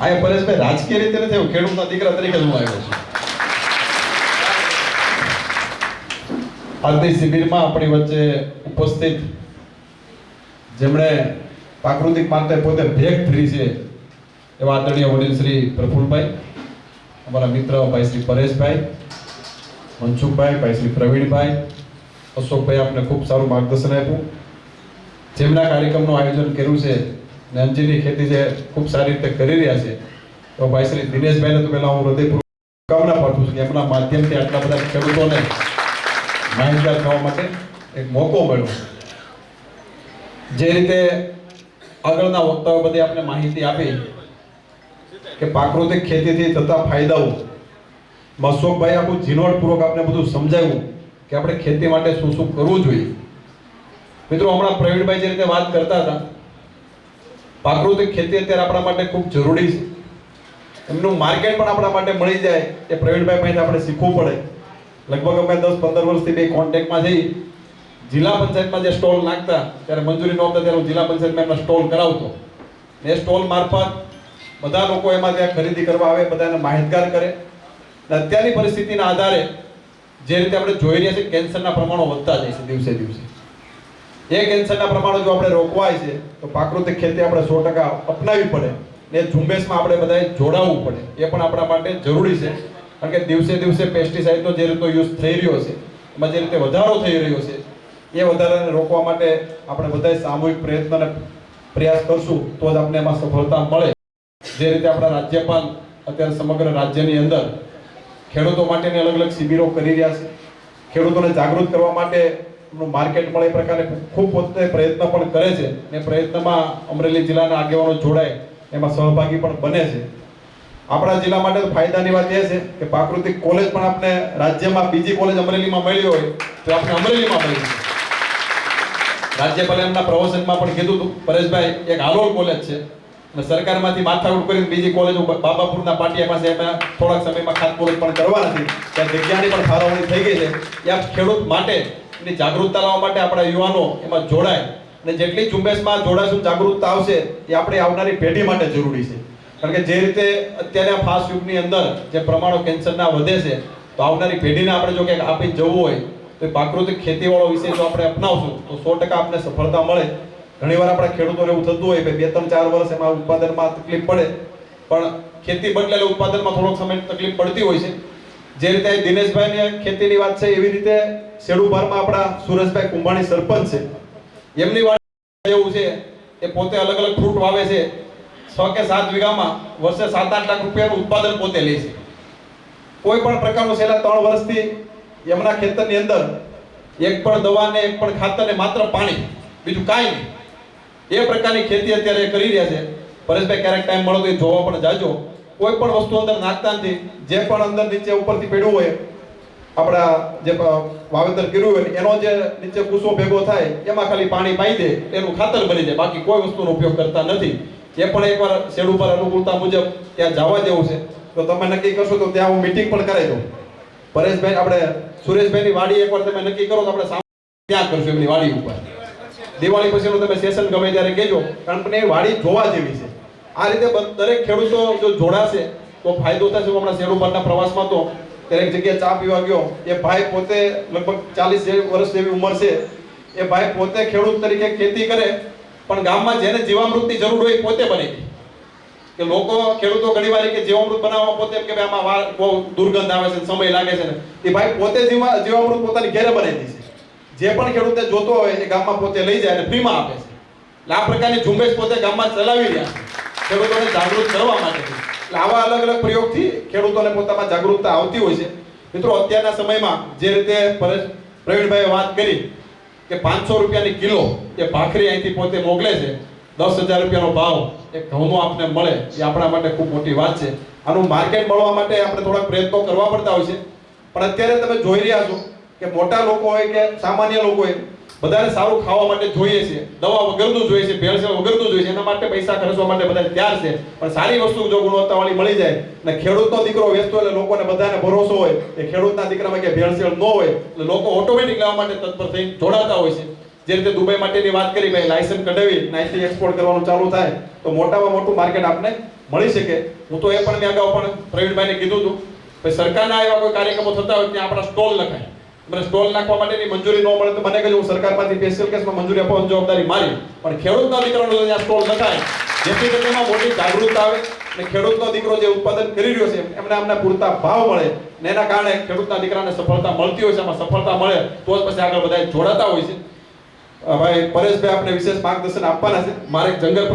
આ પરેશભાઈ, રાજકીય રીતે નથી આવ્યો ખેડૂતના દીકરા તરીકે હું આવ્યો છું. આજની શિબિરમાં આપણી વચ્ચે ઉપસ્થિત જેમણે પ્રાકૃતિક માનતા પોતે ભેગ ફરી છે એવા આદરણીય વડીલ શ્રી પ્રફુલભાઈ, અમારા મિત્ર ભાઈ શ્રી પરેશભાઈ, મનસુખભાઈ, ભાઈ શ્રી પ્રવીણભાઈ, અશોકભાઈ આપને ખૂબ સારું માર્ગદર્શન આપ્યું. જેમના કાર્યક્રમનું આયોજન કર્યું છે ને અંજીરની ખેતી જે ખૂબ સારી રીતે કરી રહ્યા છે, તો ભાઈ શ્રી દિનેશભાઈને તો પહેલાં હું હૃદયપૂર્વક કામના પાઠવું છું કે એમના માધ્યમથી આટલા બધા ખેડૂતોને માહિતગાર થવા માટે એક મોકો મળ્યો જે રીતે આગળના વક્તાઓ બધી આપણે માહિતી આપી કે પ્રાકૃતિક ખેતીથી થતા ફાયદાઓ અશોકભાઈ આખું ઝીણવટપૂર્વક આપણે બધું સમજાવ્યું કે આપણે ખેતી માટે શું શું કરવું જોઈએ. મિત્રો, હમણાં પ્રવીણભાઈ જે રીતે વાત કરતા હતા, પ્રાકૃતિક ખેતી અત્યારે આપણા માટે ખૂબ જરૂરી છે. એમનું માર્કેટ પણ આપણા માટે મળી જાય એ પ્રવીણભાઈ પાસેથી આપણે શીખવું પડે. લગભગ અમે દસ પંદર વર્ષથી બે કોન્ટેક્ટમાં જઈ જિલ્લા પંચાયતમાં જે સ્ટોલ નાખતા, ત્યારે મંજૂરી નહોતા ત્યારે હું જિલ્લા પંચાયતમાં એમના સ્ટોલ કરાવતો. એ સ્ટોલ મારફત બધા લોકો એમાં ત્યાં ખરીદી કરવા આવે, બધાને માહિતગાર કરે. અત્યારની પરિસ્થિતિના આધારે જે રીતે આપણે જોઈ રહ્યા છીએ, કેન્સરના પ્રમાણો વધતા જાય છે દિવસે દિવસે. એ કેન્સરના પ્રમાણો જો આપણે રોકવાય છે, તો પ્રાકૃતિક ખેતી આપણે સો ટકા અપનાવી પડે ને ઝુંબેશમાં આપણે બધાએ જોડાવવું પડે. એ પણ આપણા માટે જરૂરી છે. કારણ કે દિવસે દિવસે પેસ્ટિસાઇડનો જે રીતનો યુઝ થઈ રહ્યો છે, એમાં જે રીતે વધારો થઈ રહ્યો છે, એ વધારાને રોકવા માટે આપણે બધાએ સામૂહિક પ્રયત્ન અને પ્રયાસ કરશું, તો જ આપણે એમાં સફળતા મળે. જે રીતે આપણા રાજ્યપાલ અત્યારે સમગ્ર રાજ્યની અંદર ખેડૂતો માટેની અલગ અલગ શિબિરો કરી રહ્યા છે. ખેડૂતોને જાગૃત કરવા માટે માર્કેટ મળે એ પ્રકારે ખૂબ પોતે પ્રયત્ન પણ કરે છે ને પ્રયત્નમાં અમરેલી જિલ્લાના આગેવાનો જોડાય, એમાં સહભાગી પણ બને છે. આપણા જિલ્લા માટે ફાયદાની વાત એ છે કે પ્રાકૃતિક કોલેજ પણ આપણે રાજ્યમાં બીજી કોલેજ અમરેલીમાં મળી હોય તો આપણે અમરેલીમાં મળી છે રાજ્યપાલે એમના પ્રવચનમાં પણ કીધું હતું, પરેશભાઈ, એક હાલોલ કોલેજ છે અને સરકારમાંથી માથાકૂટ કરીને બીજી કોલેજો બાબાપુરના પાટિયા પાસે એમાં થોડાક સમયમાં ખાતમુહૂર્ત પણ કરવા ત્યાં જગ્યાની પણ ફાળવણી થઈ ગઈ છે. ત્યાં ખેડૂત માટે એની જાગૃતતા લાવવા માટે આપણા યુવાનો એમાં જોડાય. અને જેટલી ઝુંબેશમાં જોડાશું, જાગૃતતા આવશે, એ આપણે આવનારી પેઢી માટે જરૂરી છે. કારણ કે જે રીતે અત્યારે ફાસ્ટ યુગની અંદર જે પ્રમાણો કેન્સરના વધે છે, તો આવનારી પેઢીને આપણે જો ક્યાંક આપી જવું હોય, તો પ્રાકૃતિક ખેતીવાળો વિષય જો આપણે અપનાવશું, તો સો ટકા આપણે સફળતા મળે. ઘણીવાર આપણા ખેડૂતોને એવું થતું હોય કે બે ત્રણ ચાર વર્ષ એમાં ઉત્પાદનમાં તકલીફ પડે. પણ ખેતી બદલેલા ઉત્પાદનમાં થોડોક સમય તકલીફ પડતી હોય છે. જે રીતે દિનેશભાઈની ખેતીની વાત છે, એવી રીતે શેડુભારમાં આપણા સુરેશભાઈ કુંભાણી સરપંચ છે. એમની વાત એવું છે એ પોતે અલગ અલગ ફ્રૂટ વાવે છે. છ કે સાત વીઘામાં વર્ષે સાત આઠ લાખ રૂપિયાનું ઉત્પાદન પોતે લે છે. કોઈ પણ પ્રકારનું છેલ્લા ત્રણ વર્ષથી એમના ખેતરની અંદર એક પણ દવા ને એક પણ ખાતર ને માત્ર પાણી, બીજું કાંઈ નહીં. એ પ્રકારની ખેતી અત્યારે કરી રહ્યા છે. પરેશભાઈ, ક્યારેક ટાઈમ મળો તો એ જોવા પણ જાજો. કોઈ પણ વસ્તુ અંદર નાખતા નથી જે પણ અંદર નીચે ઉપરથી પડ્યું હોય, આપણા જે વાવેતર કર્યું હોય, એનો જે નીચે કુસો ભેગો થાય, એમાં ખાલી પાણી પાઈ દે, એનું ખાતર બની જાય. બાકી કોઈ વસ્તુનો ઉપયોગ કરતા નથી. એ પણ એકવાર શેડ ઉપર અનુકૂળતા મુજબ ત્યાં જવા જેવું છે. તો તમે નક્કી કરશો તો ત્યાં હું મીટિંગ પણ કરાવી દઉં. પરેશભાઈ, આપણે સુરેશભાઈની વાડી એકવાર તમે નક્કી કરો તો આપણે ત્યાં કરશું એમની વાડી ઉપર. દિવાળી પછીનું તમે સેશન ગમે ત્યારે કહેજો, કારણ કે એ વાડી જોવા જેવી છે. આ રીતે દરેક ખેડૂતો જો જોડાશે, તો ફાયદો થશે. હું હમણાં શેરુ પરના પ્રવાસમાં તો દરેક જગ્યાએ ચા પીવા ગયો. એ ભાઈ પોતે લગભગ ચાલીસ વર્ષ જેવી ઉંમર છે. એ ભાઈ પોતે ખેડૂત તરીકે ખેતી કરે, પણ ગામમાં જેને જીવામૃતની જરૂર હોય પોતે બની. ગઈ કે લોકો, ખેડૂતો ઘણી વાર કે જીવામૃત બનાવવા પોતે કે ભાઈ, આમાં બહુ દુર્ગંધ આવે છે, સમય લાગે છે ને. એ ભાઈ પોતે જીવામૃત પોતાની ઘેરે બનાવી દે છે. જે પણ ખેડૂતે જોતો હોય એ ગામમાં પોતે લઈ જાય અને ફ્રીમાં આપે છે. એટલે આ પ્રકારની ઝુંબેશ પોતે ગામમાં ચલાવી રહ્યા છે. ખેડૂતોને જાગૃત કરવા માટે. એટલે આવા અલગ અલગ પ્રયોગથી ખેડૂતોને પોતામાં જાગૃતતા આવતી હોય છે. મિત્રો, અત્યારના સમયમાં જે રીતે પ્રવીણભાઈએ વાત કરી કે પાંચસો રૂપિયાની કિલો એ ભાખરી અહીંથી પોતે મોકલે છે, દસ હજાર રૂપિયાનો ભાવ એ ઘઉંનો આપને મળે, એ આપણા માટે ખૂબ મોટી વાત છે. આનું માર્કેટ મળવા માટે આપણે થોડાક પ્રયત્નો કરવા પડતા હોય છે. પણ અત્યારે તમે જોઈ રહ્યા છો કે મોટા લોકો હોય કે સામાન્ય લોકો હોય બધાને સારું ખાવા માટે જોઈએ છે. દવા વગરનું જોઈએ છે, ભેળસેળ વગરનું જોઈએ છે. એના માટે પૈસા ખર્ચવા માટે બધા તૈયાર છે. પણ સારી વસ્તુ જો ગુણવત્તાવાળી મળી જાય અને ખેડૂતનો દીકરો વેચતો એટલે લોકોને બધાને ભરોસો હોય કે ખેડૂતના દીકરામાં કે ભેળસેળ ન હોય એટલે લોકો ઓટોમેટિક લાવવા માટે તત્પર થઈ જોડાતા હોય છે. જે રીતે દુબઈ માટેની વાત કરી ભાઈ લાયસન્સ કઢાવી નાઈથી એક્સપોર્ટ કરવાનું ચાલુ થાય, તો મોટામાં મોટું માર્કેટ આપને મળી શકે. હું તો એ પણ મેં અગાઉ પણ પ્રવીણભાઈને કીધું હતું, ભાઈ, સરકારના એવા કોઈ કાર્યક્રમો થતા હોય ત્યાં આપણા સ્ટોલ લખાય? મને સ્ટોલ નાખવા માટેની મંજૂરી ન મળે તો મને કહ્યું હું સરકારમાંથી સ્પેશિયલ કેસમાં મંજૂરી આપવાની જવાબદારી મારી. પણ ખેડૂતના દીકરાનો ત્યાં સ્ટોલ નખાય. જેથી કરીને મોટી જાગૃતતા આવે અને ખેડૂતનો દીકરો જે ઉત્પાદન કરી રહ્યો છે એમને અમને પૂરતા ભાવ મળે ને એના કારણે ખેડૂતના દીકરાને સફળતા મળતી હોય છે એમાં સફળતા મળે, તો જ પછી આગળ બધા જોડાતા હોય છે. ભાઈ પરેશભાઈ આપણે વિશેષ માર્ગદર્શન આપવાના છે. મારે જંગલ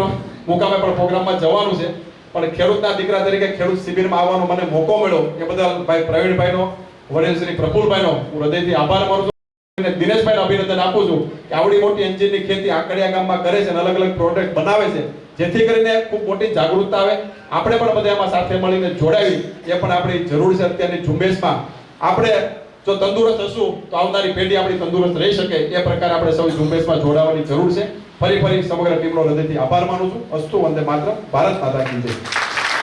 મુકામે પણ પ્રોગ્રામમાં જવાનું છે. પણ ખેડૂતના દીકરા તરીકે ખેડૂત શિબિરમાં આવવાનો મને મોકો મળ્યો. એ બદલ ભાઈ પ્રવીણભાઈનો વડીલ પ્રફુલભાઈનો હૃદયથી આભાર માનું અને દિનેશભાઈને અભિનંદન આપું છું કે આવડી મોટી એન્જિનની ખેતી આકડિયા ગામમાં કરે છે અને અલગ અલગ પ્રોડક્ટ બનાવે છે, જેથી કરીને ખૂબ મોટી જાગૃતતા આવે. આપણે પણ બધા એમાં સાથે મળીને જોડાવી. એ પણ આપણી જરૂર છે અત્યારની ઝુંબેશમાં. આપણે જો તંદુરસ્ત હશું, તો આવનારી પેઢી આપણી તંદુરસ્ત રહી શકે. એ પ્રકારે આપણે સૌ ઝુંબેશમાં જોડાવાની જરૂર છે. ફરી ફરી સમગ્ર ટીમનો હૃદયથી આભાર માનું છું. અસ્તુ વંદે માત્ર ભારત માતા કી જય.